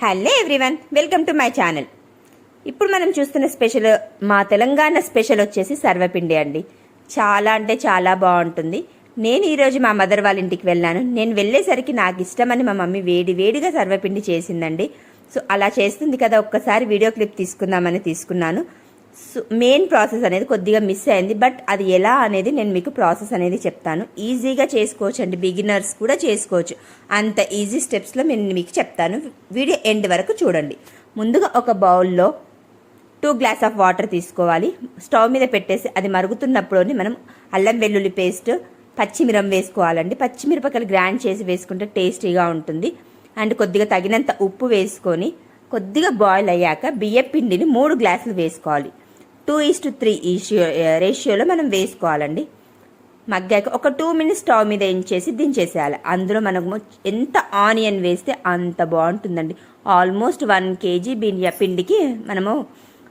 Hello everyone welcome to my channel. ఇప్పుడు మనం చూస్తున్న స్పెషల్ మా తెలంగాణ స్పెషల్ వచ్చేసి సర్వపిండి అండి. చాలా అంటే చాలా బాగుంటుంది. నేను ఈరోజు మా మదర్ వాళ్ళ ఇంటికి వెళ్ళాను. నేను వెళ్ళేసరికి నాకు ఇష్టమని మా మమ్మీ వేడి వేడిగా సర్వపిండి చేసిందండి. సో అలా చేస్తుంది కదా ఒక్కసారి వీడియో క్లిప్ తీసుకుందామని తీసుకున్నాను. మెయిన్ ప్రాసెస్ అనేది కొద్దిగా మిస్ అయింది. బట్ అది ఎలా అనేది నేను మీకు ప్రాసెస్ అనేది చెప్తాను. ఈజీగా చేసుకోవచ్చు అండి. బిగినర్స్ కూడా చేసుకోవచ్చు. అంత ఈజీ స్టెప్స్లో నేను మీకు చెప్తాను. వీడియో ఎండ్ వరకు చూడండి. ముందుగా ఒక బౌల్లో టూ గ్లాస్ ఆఫ్ వాటర్ తీసుకోవాలి. స్టవ్ మీద పెట్టేసి అది మరుగుతున్నప్పుడు మనం అల్లం వెల్లుల్లి పేస్ట్ పచ్చిమిరం వేసుకోవాలండి. పచ్చిమిరపకాయలు గ్రైండ్ చేసి వేసుకుంటే టేస్టీగా ఉంటుంది. అండ్ కొద్దిగా తగినంత ఉప్పు వేసుకొని కొద్దిగా బాయిల్ అయ్యాక బియ్యం పిండిని మూడు గ్లాసులు వేసుకోవాలి. టూ ఈస్ టు త్రీ ఈషియో రేషియోలో మనం వేసుకోవాలండి. మగ్గాక ఒక టూ మినిట్స్ స్టవ్ మీద ఎంచేసి దించేసేయాలి. అందులో మనము ఎంత ఆనియన్ వేస్తే అంత బాగుంటుందండి. ఆల్మోస్ట్ వన్ కేజీ బియ్య పిండికి మనము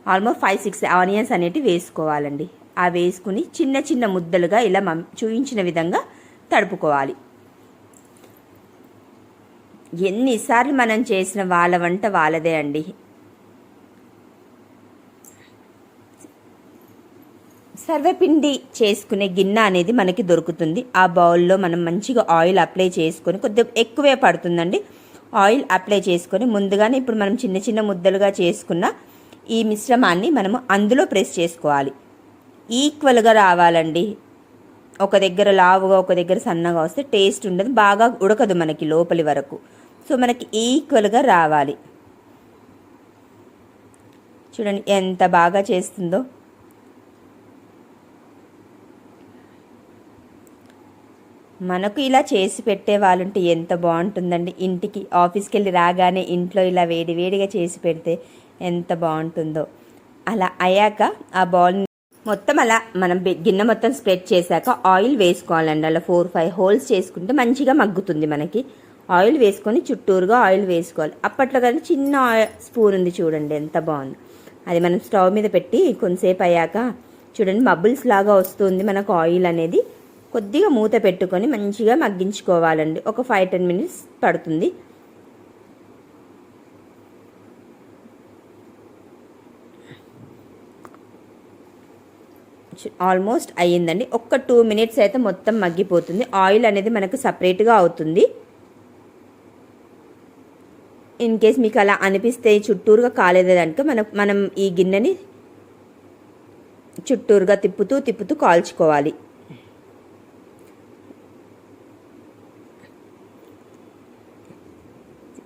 ఆల్మోస్ట్ ఫైవ్ సిక్స్ ఆనియన్స్ అనేటివి వేసుకోవాలండి. ఆ వేసుకుని చిన్న చిన్న ముద్దలుగా ఇలా మం చూపించిన విధంగా తడుపుకోవాలి. ఎన్నిసార్లు మనం చేసిన వాళ్ళ వంట వాళ్ళదే అండి. సర్వపిండి చేసుకునే గిన్నె అనేది మనకి దొరుకుతుంది. ఆ బౌల్లో మనం మంచిగా ఆయిల్ అప్లై చేసుకొని కొద్దిగా ఎక్కువే పడుతుందండి. ఆయిల్ అప్లై చేసుకొని ముందుగానే ఇప్పుడు మనం చిన్న చిన్న ముద్దలుగా చేసుకున్న ఈ మిశ్రమాన్ని మనము అందులో ప్రెస్ చేసుకోవాలి. ఈక్వల్గా రావాలండి. ఒక దగ్గర లావుగా ఒక దగ్గర సన్నగా వస్తే టేస్ట్ ఉండదు. బాగా ఉడకదు మనకి లోపలి వరకు. సో మనకి ఈక్వల్గా రావాలి. చూడండి ఎంత బాగా చేస్తుందో. మనకు ఇలా చేసి పెట్టే వాళ్ళుంటే ఎంత బాగుంటుందండి. ఇంటికి ఆఫీస్కి వెళ్ళి రాగానే ఇంట్లో ఇలా వేడి వేడిగా చేసి పెడితే ఎంత బాగుంటుందో. అలా అయ్యాక ఆ బౌల్ మొత్తం అలా మనం గిన్నె మొత్తం స్ప్రెడ్ చేశాక ఆయిల్ వేసుకోవాలండి. అలా ఫోర్ ఫైవ్ హోల్స్ చేసుకుంటే మంచిగా మగ్గుతుంది మనకి. ఆయిల్ వేసుకొని చుట్టూరుగా ఆయిల్ వేసుకోవాలి. అప్పట్లో కానీ చిన్న స్పూన్ ఉంది చూడండి ఎంత బాగుంది. అది మనం స్టవ్ మీద పెట్టి కొంతసేపు అయ్యాక చూడండి బబుల్స్ లాగా వస్తుంది మనకు ఆయిల్ అనేది. కొద్దిగా మూత పెట్టుకొని మంచిగా మగ్గించుకోవాలండి. ఒక ఫైవ్ టెన్ మినిట్స్ పడుతుంది. ఆల్మోస్ట్ అయ్యిందండి. ఒక్క టూ మినిట్స్ అయితే మొత్తం మగ్గిపోతుంది. ఆయిల్ అనేది మనకు సపరేట్గా అవుతుంది. ఇన్ కేస్ మీకు అలా అనిపిస్తే చుట్టూరుగా కాలేదు కనుక మనం మనం ఈ గిన్నెని చుట్టూరుగా తిప్పుతూ తిప్పుతూ కాల్చుకోవాలి.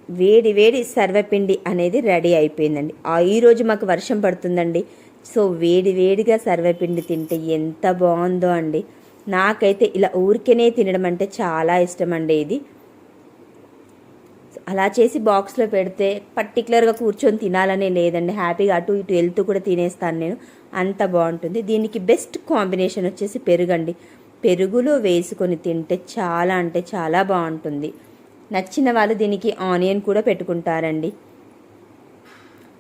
వేడి వేడి సర్వపిండి అనేది రెడీ అయిపోయిందండి. ఆ ఈరోజు మాకు వర్షం పడుతుందండి. సో వేడి వేడిగా సర్వపిండి తింటే ఎంత బాగుందో అండి. నాకైతే ఇలా ఊరికేనే తినడం అంటే చాలా ఇష్టం అండి ఇది. అలా చేసి బాక్స్లో పెడితే పర్టికులర్గా కూర్చొని తినాలనే లేదండి. హ్యాపీగా అటు ఇటు వెళ్తూ కూడా తినేస్తాను నేను. అంత బాగుంటుంది. దీనికి బెస్ట్ కాంబినేషన్ వచ్చేసి పెరుగండి. పెరుగులో వేసుకొని తింటే చాలా అంటే చాలా బాగుంటుంది. నచ్చిన వాళ్ళు దీనికి ఆనియన్ కూడా పెట్టుకుంటారండి.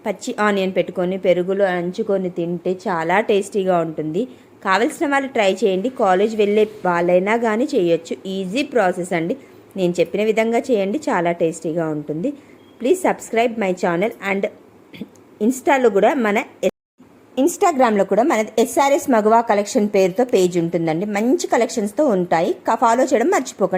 పచ్చి ఆనియన్ పెట్టుకొని పెరుగులో అంచుకొని తింటే చాలా టేస్టీగా ఉంటుంది. కావలసిన వాళ్ళు ట్రై చేయండి. కాలేజ్ వెళ్ళే వాళ్ళైనా కానీ చేయొచ్చు. ఈజీ ప్రాసెస్ అండి. నేను చెప్పిన విధంగా చేయండి. చాలా టేస్టీగా ఉంటుంది. Please subscribe my channel and ఇన్స్టాలో కూడా మన ఇన్స్టాగ్రామ్లో కూడా మన ఎస్ఆర్ఎస్ మగవా కలెక్షన్ పేరుతో పేజ్ ఉంటుందండి. మంచి కలెక్షన్స్తో ఉంటాయి. ఫాలో చేయడం మర్చిపోకండి.